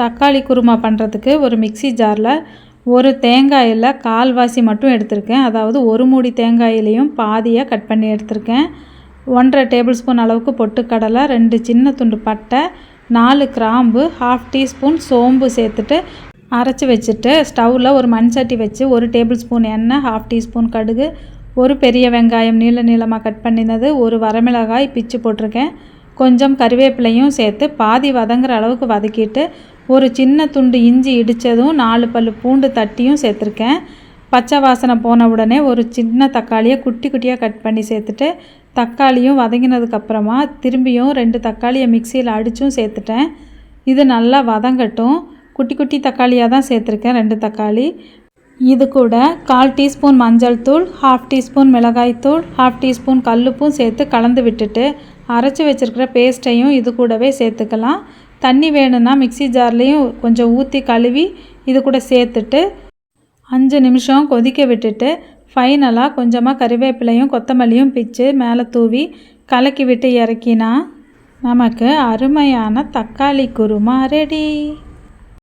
தக்காளி குருமா பண்ணுறதுக்கு ஒரு மிக்ஸி ஜாரில் ஒரு தேங்காயில் கால்வாசி மட்டும் எடுத்திருக்கேன். அதாவது ஒரு மூடி தேங்காயிலையும் பாதியாக கட் பண்ணி எடுத்திருக்கேன். ஒன்றரை டேபிள் ஸ்பூன் அளவுக்கு பொட்டுக்கடலை ரெண்டு சின்ன துண்டு பட்டை நாலு கிராம்பு ஹாஃப் டீஸ்பூன் சோம்பு சேர்த்துட்டு அரைச்சி வச்சுட்டு ஸ்டவ்வில் ஒரு மண் சட்டி வச்சு ஒரு டேபிள் ஸ்பூன் எண்ணெய் ஹாஃப் டீஸ்பூன் கடுகு ஒரு பெரிய வெங்காயம் நீள நீளமாக கட் பண்ணினது ஒரு வரமிளகாய் பிச்சு போட்டிருக்கேன். கொஞ்சம் கருவேப்பிலையும் சேர்த்து பாதி வதங்குற அளவுக்கு வதக்கிட்டு ஒரு சின்ன துண்டு இஞ்சி இடித்ததும் நாலு பல் பூண்டு தட்டியும் சேர்த்துருக்கேன். பச்சை வாசனை போன உடனே ஒரு சின்ன தக்காளியை குட்டி குட்டியாக கட் பண்ணி சேர்த்துட்டு தக்காளியும் வதங்கினதுக்கப்புறமா திரும்பியும் ரெண்டு தக்காளியை மிக்சியில் அடித்தும் சேர்த்துட்டேன். இது நல்லா வதங்கட்டும். குட்டி குட்டி தக்காளியாக தான் சேர்த்துருக்கேன் ரெண்டு தக்காளி. இது கூட கால் டீஸ்பூன் மஞ்சள் தூள் ஹாஃப் டீஸ்பூன் மிளகாய்த்தூள் ஹாஃப் டீஸ்பூன் கல்லுப்பும் சேர்த்து கலந்து விட்டுட்டு அரைச்சி வச்சுருக்கிற பேஸ்ட்டையும் இது கூடவே சேர்த்துக்கலாம். தண்ணி வேணும்னா மிக்ஸி ஜார்லேயும் கொஞ்சம் ஊற்றி கழுவி இது கூட சேர்த்துட்டு அஞ்சு நிமிஷம் கொதிக்க விட்டுட்டு ஃபைனலாக கொஞ்சமாக கறிவேப்பிலையும் கொத்தமல்லியும் பிச்சு மேலே தூவி கலக்கி விட்டு இறக்கினா நமக்கு அருமையான தக்காளி குருமா ரெடி